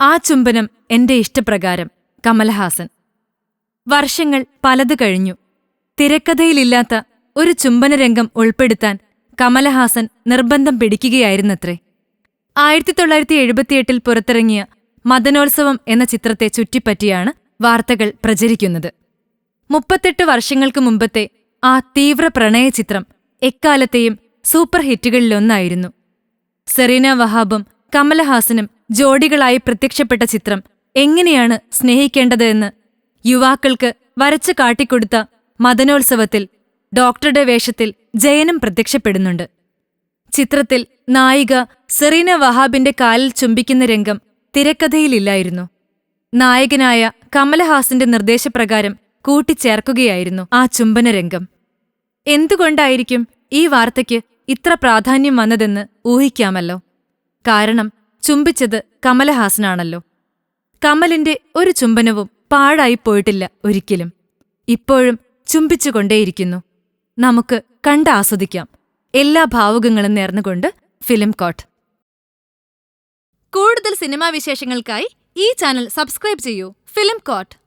ആ ചുംബനം എന്റെ ഇഷ്ടപ്രകാരം കമൽഹാസൻ വർഷങ്ങൾ പലത് കഴിഞ്ഞു. തിരക്കഥയിലില്ലാത്ത ഒരു ചുംബനരംഗം ഉൾപ്പെടുത്താൻ കമലഹാസൻ നിർബന്ധം പിടിക്കുകയായിരുന്നത്രേ. ആയിരത്തി തൊള്ളായിരത്തി എഴുപത്തിയെട്ടിൽ പുറത്തിറങ്ങിയ മദനോത്സവം എന്ന ചിത്രത്തെ ചുറ്റിപ്പറ്റിയാണ് വാർത്തകൾ പ്രചരിക്കുന്നത്. മുപ്പത്തെട്ട് വർഷങ്ങൾക്ക് മുമ്പത്തെ ആ തീവ്ര പ്രണയ ചിത്രം എക്കാലത്തെയും സൂപ്പർ ഹിറ്റുകളിലൊന്നായിരുന്നു സെറീന വഹാബും കമലഹാസനും ജോഡികളായി പ്രത്യക്ഷപ്പെട്ട ചിത്രം എങ്ങനെയാണ് സ്നേഹിക്കേണ്ടതെന്ന് യുവാക്കൾക്ക് വരച്ചു കാട്ടിക്കൊടുത്ത മദനോത്സവത്തിൽ ഡോക്ടറുടെ വേഷത്തിൽ ജയനും പ്രത്യക്ഷപ്പെടുന്നുണ്ട്. ചിത്രത്തിൽ നായിക സെറീന വഹാബിന്റെ കാലിൽ ചുംബിക്കുന്ന രംഗം തിരക്കഥയിലില്ലായിരുന്നു. നായകനായ കമലഹാസന്റെ നിർദ്ദേശപ്രകാരം കൂട്ടിച്ചേർക്കുകയായിരുന്നു ആ ചുംബന രംഗം എന്തുകൊണ്ടായിരിക്കും ഈ വാർത്തയ്ക്ക് ഇത്ര പ്രാധാന്യം വന്നതെന്ന് ഊഹിക്കാമല്ലോ. കാരണം ചുംബിച്ചത് കമലഹാസനാണല്ലോ. കമലിന്റെ ഒരു ചുംബനവും പാഴായി പോയിട്ടില്ല ഒരിക്കലും. ഇപ്പോഴും ചുംബിച്ചുകൊണ്ടേയിരിക്കുന്നു. നമുക്ക് കണ്ടാസ്വദിക്കാം എല്ലാ ഭാവുകങ്ങളും നേർന്നുകൊണ്ട് ഫിലിം കോട്ട്. കൂടുതൽ സിനിമാ വിശേഷങ്ങൾക്കായി ഈ ചാനൽ സബ്സ്ക്രൈബ് ചെയ്യൂ. Film coat.